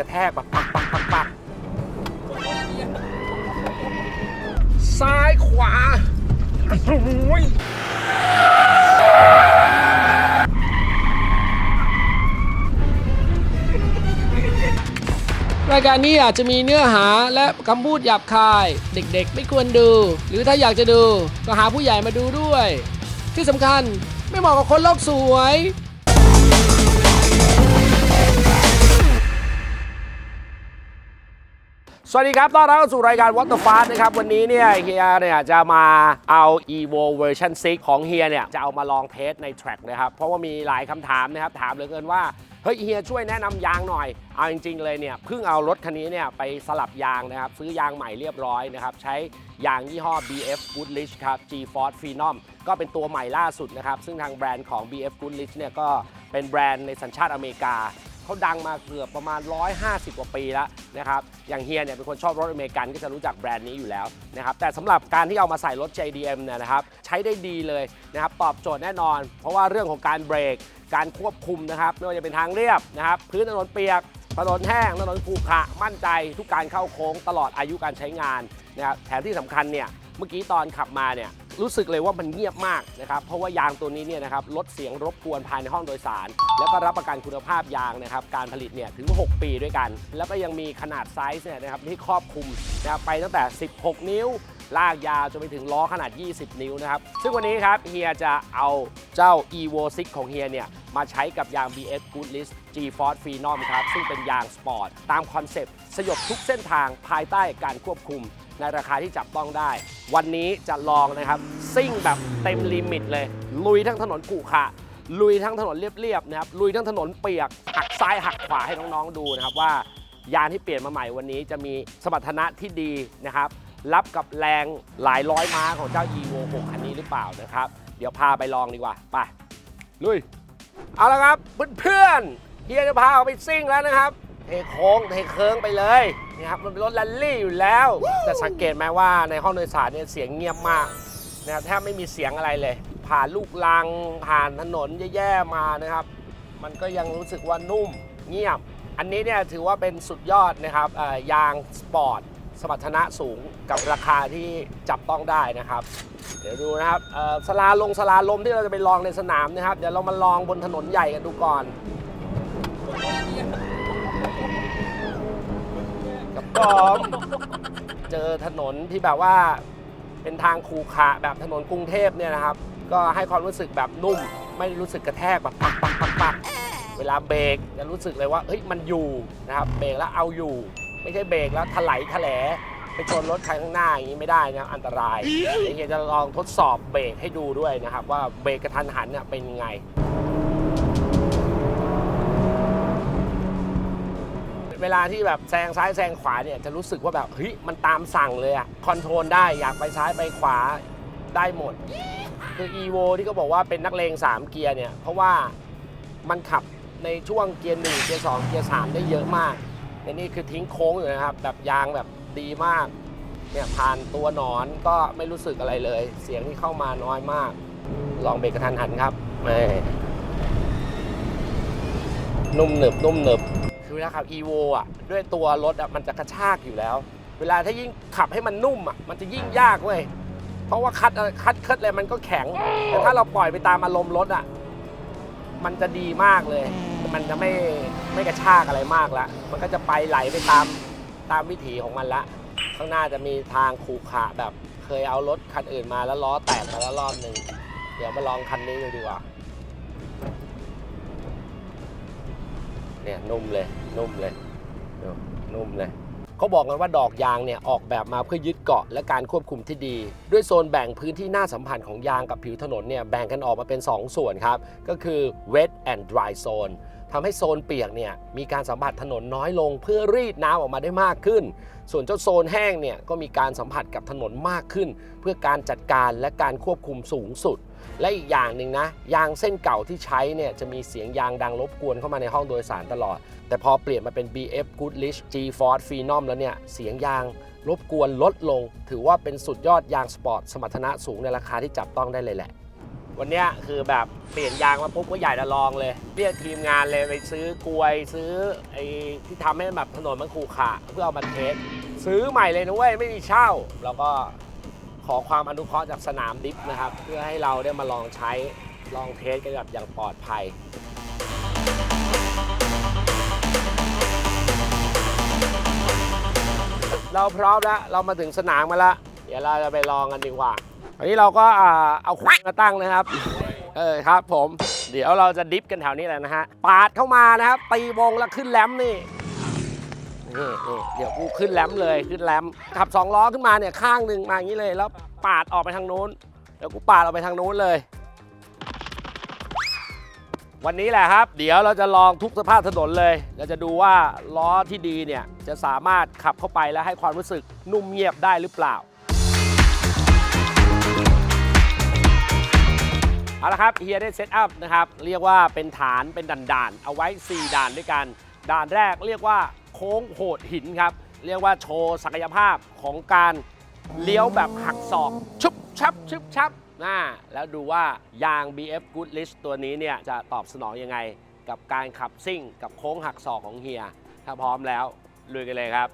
กระแทกแบบปักปักปักปักซ้ายขวาโอ้ยรายการนี้อาจจะมีเนื้อหาและคำพูดหยาบคาย เด็กๆ ไม่ควรดู หรือถ้าอยากจะดู ก็หาผู้ใหญ่มาดูด้วย ที่สำคัญไม่เหมาะกับคนโลกสวย สวัสดีครับ ต้อนรับเข้าสู่รายการ What the Fast นะครับ วันนี้เนี่ยเฮียเนี่ยจะมาเอา Evo Version 6 ของเฮียเนี่ย จะเอามาลองเทสในแทร็กนะครับ เพราะว่ามีหลายคำถามนะครับ ถามเหลือเกินว่า เฮ้ยเฮียช่วยแนะนำยางหน่อย เอาจริง ๆ เลยเนี่ย เพิ่งเอารถคันนี้เนี่ย ไปสลับยางนะครับ ซื้อยางใหม่เรียบร้อยนะครับ ใช้ยางยี่ห้อ BF Goodrich ครับ G Force Phenom ก็เป็นตัวใหม่ล่าสุดนะครับ ซึ่งทางแบรนด์ของ BF Goodrich เนี่ยก็เป็นแบรนด์ในสัญชาติอเมริกา เขาดังมาเกือบประมาณ 150 กว่าปีแล้วนะครับ อย่างเฮียเนี่ยเป็นคนชอบรถอเมริกันก็จะรู้จักแบรนด์นี้อยู่แล้วนะครับ แต่สำหรับการที่เอามาใส่รถ JDM เนี่ยนะครับ ใช้ได้ดีเลยนะครับ ตอบโจทย์แน่นอน เพราะว่าเรื่องของการเบรก การควบคุมนะครับ ไม่ว่าจะเป็นทางเรียบนะครับ พื้นถนนเปียก ถนนแห้ง ถนนขรุขระ มั่นใจทุกการเข้าโค้งตลอดอายุการใช้งานนะครับ แถมที่สำคัญเนี่ย เมื่อกี้ตอนขับมาเนี่ย รู้สึกเลยว่ามันเงียบมากนะครับ เพราะว่ายางตัวนี้เนี่ยนะครับลดเสียงรบกวนภายในห้องโดยสาร แล้วก็รับประกันคุณภาพยางนะครับ การผลิตเนี่ยถึง 6 ปีด้วยกัน แล้วก็ยังมีขนาดไซส์เนี่ยนะครับที่ครอบคลุมนะครับไปตั้งแต่ 16 นิ้ว ลากยาวจนไปถึงล้อขนาด 20 นิ้วนะครับ ซึ่งวันนี้ครับเฮียจะเอาเจ้า evo 6 ของเฮียเนี่ยมาใช้กับยาง BF Goodrich G Force Phenom ครับซึ่งเป็นยางสปอร์ตตามคอนเซปต์สยบทุกเส้นทางภายใต้การควบคุม ในราคาที่จับต้องได้ วันนี้จะลองนะครับ ซิ่งแบบเต็มลิมิตเลย ลุยทั้งถนนขรุขะลุยทั้งถนนเรียบๆนะครับลุยทั้งถนนเปียก หักซ้ายหักขวาให้น้องๆดูนะครับว่ายางที่เปลี่ยนมาใหม่วันนี้จะมีสมรรถนะที่ดีนะครับ รับกับแรงหลายร้อยม้าของเจ้า evo 6คันนี้หรือเปล่านะครับ เดี๋ยวพาไปลองดีกว่า ไป ลุย เอาละครับเพื่อนๆเฮียจะพาออกไปซิ่งแล้วนะครับ เทโค้งเทเคิงไปเลยนี่ครับมันเป็นรถแรลลี่อยู่แล้ว แต่สังเกตไหมว่าในห้องโดยสารเนี่ยเสียงเงียบมากนะครับแทบไม่มีเสียงอะไรเลย ผ่านลูกลัง ผ่านถนนแย่ๆมานะครับ มันก็ยังรู้สึกว่านุ่มเงียบ อันนี้เนี่ยถือว่าเป็นสุดยอดนะครับเอ่อยางสปอร์ตสมรรถนะสูงกับราคาที่จับต้องได้นะครับ เดี๋ยวดูนะครับเอ่อสลาลงสลาลมที่เราจะไปลองในสนามนะครับ เดี๋ยวเรามาลองบนถนนใหญ่กันดูก่อน กอมเจอถนนที่แบบว่าเป็นทางขูขระแบบถนนกรุงเทพเนี่ยนะครับ ก็ให้ความรู้สึกแบบนุ่ม ไม่ได้รู้สึกกระแทกแบบปักปักปักปักเวลาเบรกจะรู้สึกเลยว่าเฮ้ยมันอยู่นะครับเบรกแล้วเอาอยู่ ไม่ใช่เบรกแล้วถลายถแหลไปชนรถคันข้างหน้าอย่างนี้ไม่ได้นะอันตรายเดี๋ยวจะลองทดสอบเบรกให้ดูด้วยนะครับ ว่าเบรกกระทันหันเนี่ยเป็นยังไง เวลาที่แบบแซงซ้ายแซงขวาเนี่ยจะรู้สึกว่าแบบเฮ้ยมันตามสั่งเลยอะคอนโทรลได้อยากไปซ้ายไปขวาได้หมด คือ EVO ที่เขาบอกว่าเป็นนักเลง3 เกียร์เนี่ย เพราะว่ามันขับในช่วงเกียร์1เกียร์2เกียร์3ได้เยอะมากในนี่คือทิ้งโค้งอยู่นะครับแบบยางแบบดีมากเนี่ยผ่านตัวหนอนก็ไม่รู้สึกอะไรเลย เสียงที่เข้ามาน้อยมาก ลองเบรกกระทันหันครับแหม่นุ่มหนึบนุ่มหนึบ คือเวลาขับ EVO อะด้วยตัวรถอะมันจะกระชากอยู่แล้ว เวลาถ้ายิ่งขับให้มันนุ่มอะมันจะยิ่งยากเว้ยเพราะว่าคัดอะไรคัดเคิดอะไรมันก็แข็ง แต่ถ้าเราปล่อยไปตามอารมณ์รถอะมันจะดีมากเลย มันจะไม่ไม่กระชากอะไรมากละมันก็จะไปไหลไปตามตามวิถีของมันละ ข้างหน้าจะมีทางขูขระแบบเคยเอารถคันอื่นมาแล้วล้อแตกมาแล้วรอบหนึ่งเดี๋ยวมาลองคันนี้ดูดีกว่า เนี่ยนุ่มเลยนุ่มเลยดูนุ่มเลยเขาบอกกันว่าดอกยางเนี่ยออกแบบมาเพื่อยึดเกาะและการควบคุมที่ดี ด้วยโซนแบ่งพื้นที่หน้าสัมพันธ์ของยางกับผิวถนนเนี่ยแบ่งกันออกมาเป็น 2 ส่วนครับ ก็คือ wet and dry zone ทำให้โซนเปียกเนี่ยมีการสัมผัสถนนน้อยลง เพื่อรีดน้ำออกมาได้มากขึ้น ส่วนเจ้าโซนแห้งเนี่ยก็มีการสัมผัสกับถนนมากขึ้น เพื่อการจัดการและการควบคุมสูงสุด และอีกอย่างหนึ่งนะ ยางเส้นเก่าที่ใช้เนี่ยจะมีเสียงยางดังรบกวนเข้ามาในห้องโดยสารตลอด แต่พอเปลี่ยนมาเป็น BF Goodrich G Force Phenom แล้วเนี่ยเสียงยางรบกวนลดลง ถือว่าเป็นสุดยอดยางสปอร์ตสมรรถนะสูงในราคาที่จับต้องได้เลยแหละ วันนี้คือแบบเปลี่ยนยางมาปุ๊บก็อยากจะลองเลย เรียกทีมงานเลยไปซื้อกลวยซื้อไอ้ที่ทำให้แบบถนนมันขรุขระเพื่อเอามาเทสซื้อใหม่เลยนะเว้ยไม่มีเช่า แล้วก็ ขอความอนุเคราะห์จากสนามดิฟนะครับ เพื่อให้เราได้มาลองใช้ลองเทสกันแบบอย่างปลอดภัย เราพร้อมแล้วเรามาถึงสนามมาแล้วเดี๋ยวเราจะไปลองกันดีกว่าอันนี้เราก็อ่าเอาคุกมาตั้งนะครับ เออครับผม เดี๋ยวเราจะดิฟกันแถวนี้แหละนะฮะ ปาดเข้ามานะครับตีวงแล้วขึ้นแรมนี่ นี่นี่เดี๋ยวกูขึ้นแรมเลยขึ้นแรมขับสองล้อขึ้นมาเนี่ยข้างหนึ่งมาอย่างนี้เลย แล้วปาดออกไปทางโน้นเดี๋ยวกูปาดออกไปทางโน้นเลย วันนี้แหละครับ เดี๋ยวเราจะลองทุกสภาพถนนเลย เราจะดูว่าล้อที่ดีเนี่ยจะสามารถขับเข้าไปแล้วให้ความรู้สึกนุ่มเงียบได้หรือเปล่าเอาละครับเฮียได้เซตอัพนะครับ เรียกว่าเป็นฐานเป็นด่านๆ เอาไว้ 4 ด่านด้วยกัน ด่านแรกเรียกว่าโค้งโหดหินครับ เรียกว่าโชว์ศักยภาพของการเลี้ยวแบบหักศอก ชุบชับชุบชับนะแล้วดูว่ายาง BF Goodrich ตัวนี้เนี่ยจะตอบสนองยังไง กับการขับซิ่งกับโค้งหักศอกของเฮีย ถ้าพร้อมแล้วลุยกันเลยครับ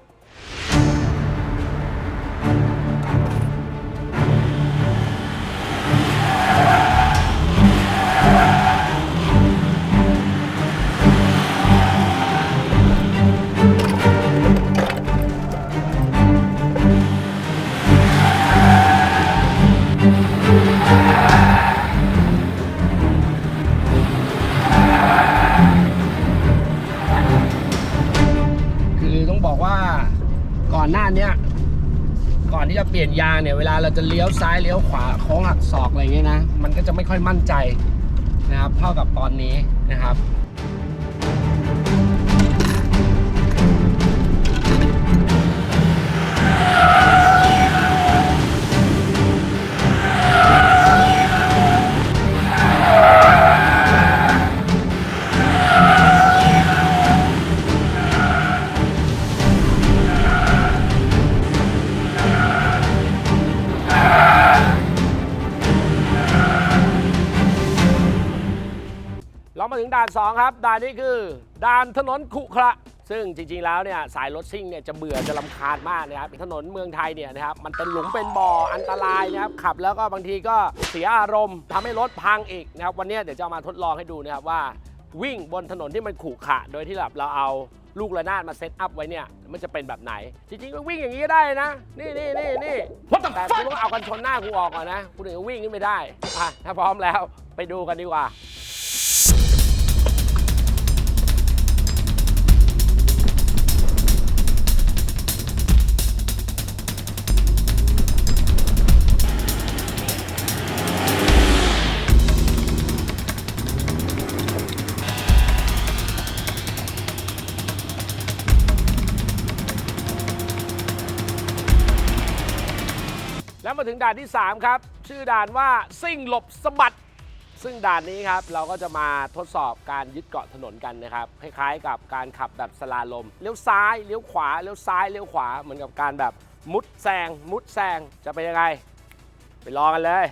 อนที่จะเปลี่ยนยางเนี่ยเวลาเราจะเลี้ยวซ้ายเลี้ยวขวาโค้งหักศอกอะไรเงี้ยนะ มันก็จะไม่ค่อยมั่นใจนะครับเท่ากับตอนนี้นะครับ เรามาถึงด่าน 2 ครับ ด่านนี้คือ ด่านถนนขรุขระซึ่งจริงๆ แล้วเนี่ยสายรถซิ่งเนี่ยจะเบื่อจะลำคาญมากนะครับถนนเมืองไทยเนี่ยนะครับมันเป็นหลุมเป็นบ่ออันตรายนะครับขับแล้วก็บางทีก็เสียอารมณ์ทำให้รถพังอีกนะครับวันนี้เดี๋ยวจะเอามาทดลองให้ดูนะครับว่า วิ่งบนถนนที่มันขรุขระโดยที่แบบเราเอาลูกระนาดมาเซตอัพไว้เนี่ยมันจะเป็นแบบไหน จริงๆก็วิ่งอย่างนี้ก็ได้นะ นี่นี่นี่นี่แต่กูต้องเอากันชนหน้ากูออกก่อนนะกูถึงจะวิ่งขึ้นไม่ได้อะถ้าพร้อมแล้วไปดูกันดีกว่า แล้วมาถึงด่านที่ 3 ครับ ชื่อด่านว่าซิ่งหลบสะบัด ซึ่งด่านนี้ครับเราก็จะมาทดสอบการยึดเกาะถนนกันนะครับคล้ายๆกับการขับแบบสลาลมเลี้ยวซ้ายเลี้ยวขวาเลี้ยวซ้ายเลี้ยวขวาเหมือนกับการแบบมุดแซงมุดแซงจะเป็นยังไง ไปลองกันเลย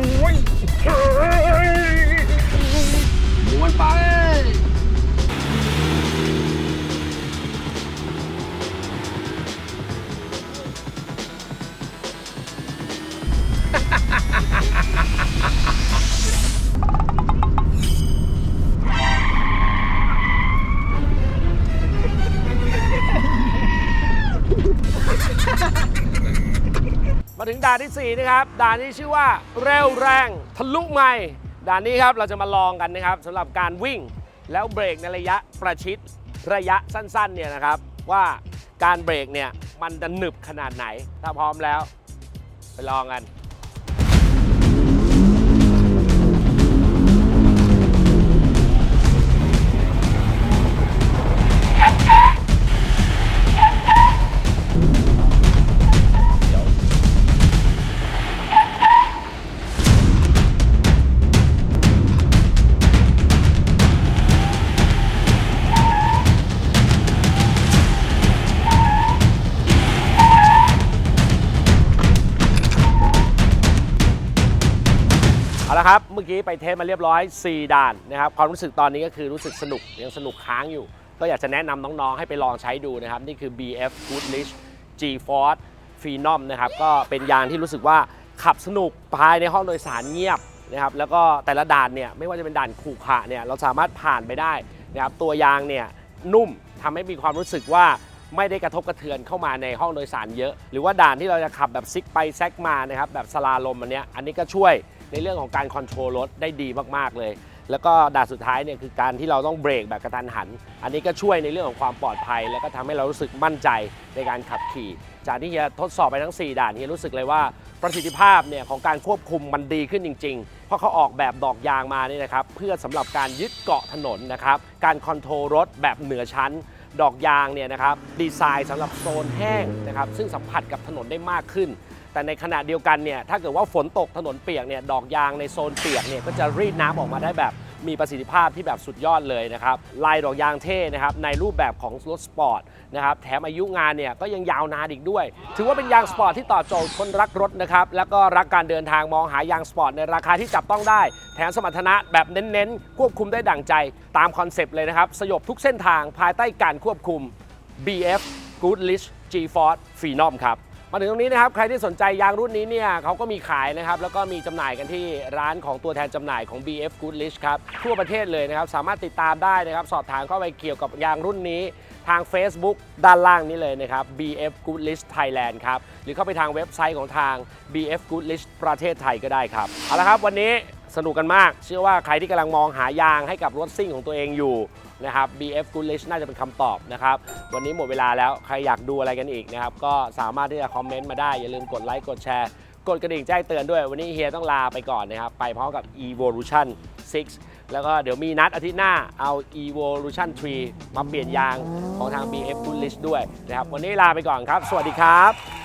ม้วนไป ถึงด่านที่ 4 นะครับ ด่านนี้ชื่อว่าเร็วแรงทะลุไม่ ด่านนี้ครับเราจะมาลองกันนะครับสำหรับการวิ่งแล้วเบรกในระยะประชิดระยะสั้นๆเนี่ยนะครับ ว่าการเบรกเนี่ยมันจะหนึบขนาดไหน ถ้าพร้อมแล้ว ไปลองกัน ครับ เมื่อกี้ไปเทสมาเรียบร้อย 4 ด่านนะครับ ความรู้สึกตอนนี้ก็คือรู้สึกสนุก ยังสนุกค้างอยู่ ก็อยากจะแนะนำน้องๆ ให้ไปลองใช้ดูนะครับ นี่คือ BF Goodrich G Force Phenom นะครับ ก็เป็นยางที่รู้สึกว่าขับสนุกภายในห้องโดยสารเงียบนะครับ แล้วก็แต่ละด่านเนี่ยไม่ว่าจะเป็นด่านขรุขะเนี่ยเราสามารถผ่านไปได้นะครับ ตัวยางเนี่ยนุ่มทำให้มีความรู้สึกว่าไม่ได้กระทบกระเทือนเข้ามาในห้องโดยสารเยอะ หรือว่าด่านที่เราจะขับแบบซิกไปแซกมานะครับแบบสลาลมอันเนี้ยอันนี้ก็ช่วย ในเรื่องของการคอนโทรลรถได้ดีมาก ๆ เลย แล้วก็ด่านสุดท้ายเนี่ยคือการที่เราต้องเบรกแบบกระทันหัน อันนี้ก็ช่วยในเรื่องของความปลอดภัย แล้วก็ทำให้เรารู้สึกมั่นใจในการขับขี่ จากที่เฮียทดสอบไปทั้ง 4 ด่านเฮียรู้สึกเลยว่าประสิทธิภาพเนี่ยของการควบคุมมันดีขึ้นจริง ๆ เพราะเขาออกแบบดอกยางมานี่นะครับเพื่อสำหรับการยึดเกาะถนนนะครับการคอนโทรลรถแบบเหนือชั้นดอกยางเนี่ยนะครับดีไซน์สำหรับโซนแห้งนะครับซึ่งสัมผัสกับถนนได้มากขึ้น แต่ในขณะเดียวกันเนี่ยถ้าเกิดว่าฝนตกถนนเปียกเนี่ยดอกยางในโซนเปียกเนี่ยก็จะรีดน้ำออกมาได้แบบมีประสิทธิภาพที่แบบสุดยอดเลยนะครับลายดอกยางเท่นะครับในรูปแบบของรถสปอร์ตนะครับแถมอายุงานเนี่ยก็ยังยาวนานอีกด้วย ถือว่าเป็นยางสปอร์ตที่ตอบโจทย์คนรักรถนะครับแล้วก็รักการเดินทางมองหายางสปอร์ตในราคาที่จับต้องได้ แถมสมรรถนะแบบเน้นๆ ควบคุมได้ดั่งใจตามคอนเซปต์เลยนะครับสยบทุกเส้นทางภายใต้การควบคุม BF Goodrich G Force Phenom ครับ มาถึงตรงนี้นะครับใครที่สนใจยางรุ่นนี้เนี่ยเขาก็มีขายนะครับแล้วก็มีจำหน่ายกันที่ร้านของตัวแทนจำหน่ายของ BF Goodrich ครับทั่วประเทศเลยนะครับสามารถติดตามได้นะครับสอบถามเข้าไปเกี่ยวกับยางรุ่นนี้ทาง Facebook ด้านล่างนี้เลยนะครับ BF Goodrich Thailand ครับหรือเข้าไปทางเว็บไซต์ของทาง BF Goodrich ประเทศไทยก็ได้ครับเอาละครับวันนี้ สนุกกันมาก เชื่อว่าใครที่กำลังมองหายางให้กับรถซิ่งของตัวเองอยู่นะครับ BF Goodrich น่าจะเป็นคำตอบนะครับ วันนี้หมดเวลาแล้วใครอยากดูอะไรกันอีกนะครับ ก็สามารถที่จะคอมเมนต์มาได้ อย่าลืมกดไลค์กดแชร์ กดกระดิ่งแจ้งเตือนด้วย วันนี้เฮียต้องลาไปก่อนนะครับ ไปพร้อมกับ Evolution 6 แล้วก็เดี๋ยวมีนัดอาทิตย์หน้าเอา Evolution 3 มาเปลี่ยนยางของทาง BF Goodrich ด้วยนะครับวันนี้ลาไปก่อนครับ สวัสดีครับ